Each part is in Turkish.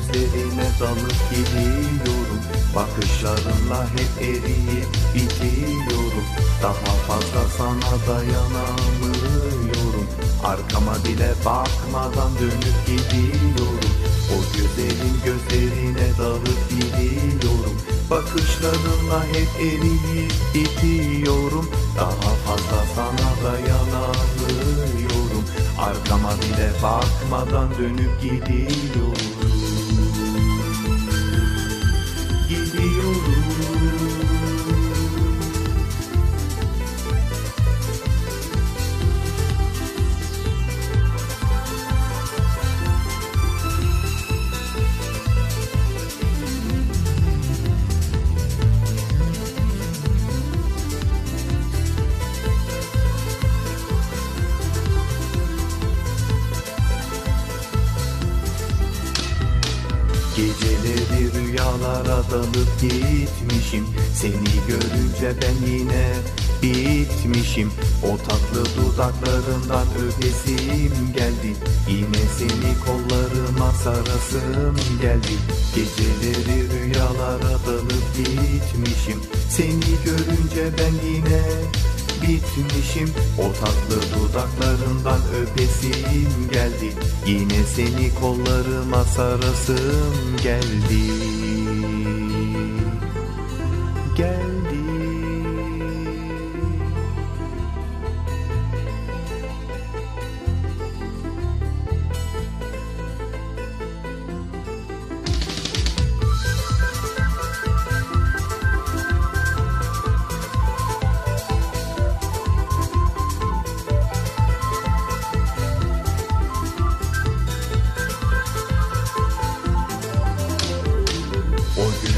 gözlerine dalıp gidiyorum Bakışlarınla hep eriyip bitiyorum Daha fazla sana dayanamıyorum. Arkama bile bakmadan dönüp gidiyorum. O güzelin gözlerine dalıp gidiyorum Bakışlarınla hep eriyip bitiyorum Daha fazla sana dayanamıyorum. Arkama bile bakmadan dönüp gidiyorum Geceleri rüyalara dalıp gitmişim. Seni görünce ben yine bitmişim. O tatlı dudaklarından öpesim geldi. Yine seni kollarıma sarasım geldi. Geceleri rüyalara dalıp gitmişim. Seni görünce ben yine bitmişim O tatlı dudaklarından öpesim geldi. Yine seni kollarıma sarasım Geldi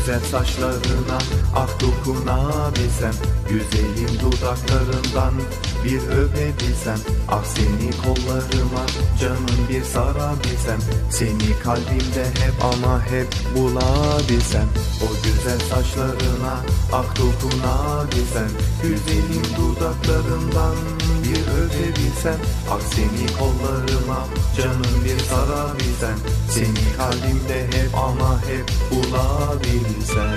güzel saçlarına ah dokunabilsem Güzelim dudaklarından bir öpebilsem Ah seni kollarıma canım bir sarabilsem Seni kalbimde hep ama hep bulabilsem O güzel saçlarına ah dokunabilsem Güzelim dudaklarından bir öpebilsem Ah seni kollarıma canım bir sarabilsem seni kalbimde hep ama hep bulabilsem.